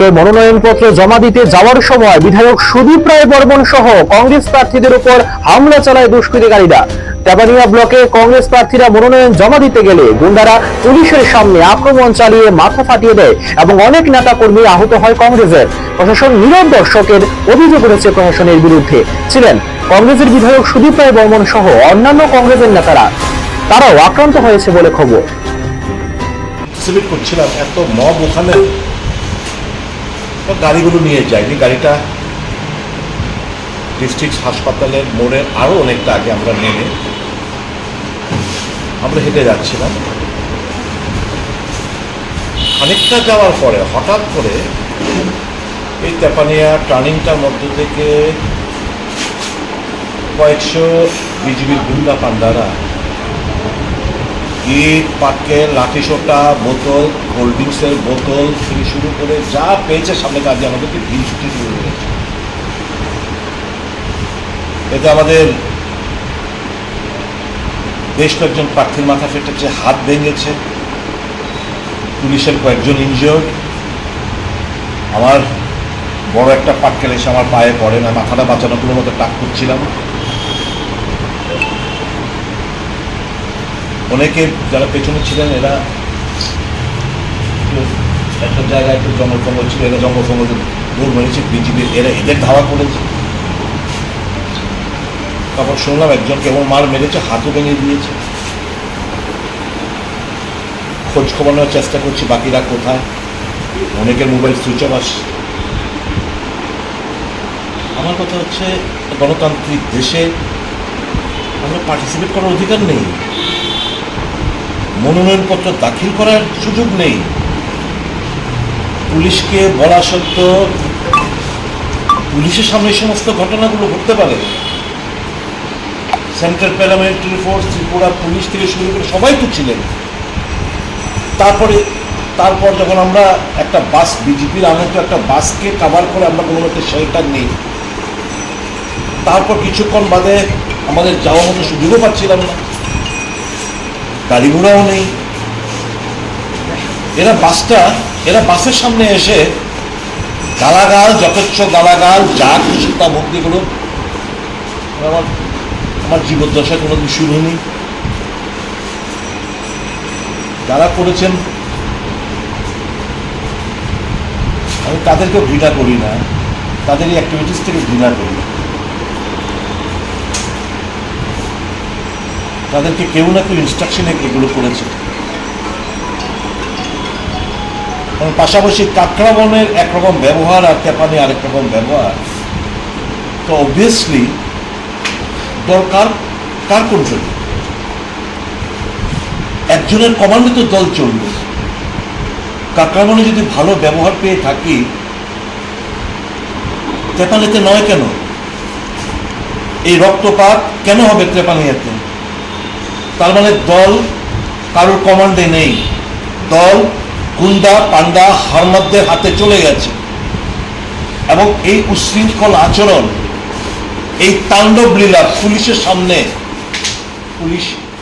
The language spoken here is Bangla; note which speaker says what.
Speaker 1: ব্লকে মনোনয়নপত্র জমা দিতে যাওয়ার সময় বিধায়ক সুদীপ রায় বর্মন সহ কংগ্রেস প্রার্থীদের উপর হামলা চালায় দুষ্কৃতিকারীরা। তেবানিয়া ব্লকে কংগ্রেস প্রার্থীরা মনোনয়ন জমা দিতে গেলে গুন্ডারা পুলিশের সামনে আক্রমণ চালিয়ে মাথা ফাটিয়ে দেয় এবং অনেক নেতা কর্মী আহত হয় কংগ্রেসের। প্রশাসন নীরব দর্শকের অভিযোগ উঠেছে প্রশাসনের বিরুদ্ধে। ছিলেন কংগ্রেসের বিধায়ক সুদীপ রায় বর্মন সহ অন্যান্য কংগ্রেসের নেতারা। তারাও আক্রান্ত হয়েছে বলে খবর।
Speaker 2: করছিলাম এত মব ওখানে গাড়িগুলো নিয়ে যায়নি গাড়িটা ডিস্ট্রিক্ট হাসপাতালের মোড়ের আরও অনেকটা আগে আমরা নেমে আমরা হেঁটে যাচ্ছিলাম। খানিকটা যাওয়ার পরে হঠাৎ করে এই তেপানিয়া টার্নিংটার মধ্য থেকে কয়েকশো বিজিবির গুন্ডা পান্ডারা ইট পাটকেল, লাঠি সোটা, বোতল, কোল্ড ড্রিঙ্কসের বোতল থেকে শুরু করে যা পেয়েছে সামনে কাজে আমাদেরকে ভিড় ছুটি শুরু করেছে এতে আমাদের বেশ কয়েকজন প্রার্থীর মাথা ফেটেছে, হাত ভেঙেছে, পুলিশের কয়েকজন ইনজিওর্ড আমার বড় একটা পাটকেল এসে আমার পায়ে পড়ে না মাথাটা বাঁচানোর মতো টাক করছিলাম। অনেকে যারা পেছনে ছিলেন, এরা একটা জায়গায় একটু জঙ্গল ফঙ্গল ছিল, এরা জঙ্গল ফঙ্গল দূর মেরেছে বিজিবি এরা এদের ধাওয়া করেছে। তারপর শুনলাম একজন কেমন মার মেরেছে, হাতও ভেঙে দিয়েছে। খোঁজ খবর নেওয়ার চেষ্টা করছি, বাকিরা কোথায়? অনেকের মোবাইল সুইচ অফ আসছে। আমার কথা হচ্ছে, গণতান্ত্রিক দেশে আমরা পার্টিসিপেট করার অধিকার নেই। মনোনয়নপত্র দাখিল করার সুযোগ নেই। পুলিশকে বলা সত্ত্বেও পুলিশের সামনে সমস্ত ঘটনাগুলো ঘটতে পারে। Central paramilitary force Tripura police থেকে শুরু করে সবাই তো ছিলেন। তারপরে, তারপর যখন আমরা একটা বাস, বিজেপির আমন্ত্র একটা বাসকে কাভার করে আমরা কোনো একটা শেল্টার নেই। তারপর কিছুক্ষণ বাদে আমাদের যাওয়ার মতো সুযোগও পাচ্ছিলাম না। গাড়ি ঘোড়াও নেই। এরা বাসটা, এরা বাসের সামনে এসে গালাগাল, যথেচ্ছ গালাগাল যা খুশি তা মুখ করুন আমার আমার জীবদ্দশায় কোনো শুরু হয়নি যারা করেছেন, আমি তাদেরকেও ঘৃণা করি না। তাদের এই অ্যাক্টিভিটিস থেকে ঘৃণা করি। তাদেরকে কেউ না কেউ ইনস্ট্রাকশনে এগুলো করেছে। এবং পাশাপাশি কাকরাবনের একরকম ব্যবহার আর ক্যাপানি আরেক রকম ব্যবহার। তো অবভিয়াসলি দরকার কার কন্ট্রোল একজনের কমান্ডে তো দল চলবে। কাকরাবনে যদি ভালো ব্যবহার পেয়ে থাকি, তেপানিতে নয় কেন? এই রক্তপাত কেন হবে ত্রেপানিয়াতে তার মানে দল কারোর কমান্ডে নেই। দল গুন্ডা পান্ডা হারমাদদের হাতে চলে গেছে। এবং এই উশৃঙ্খল আচরণ, এই তাণ্ডব লীলা পুলিশের সামনে, পুলিশ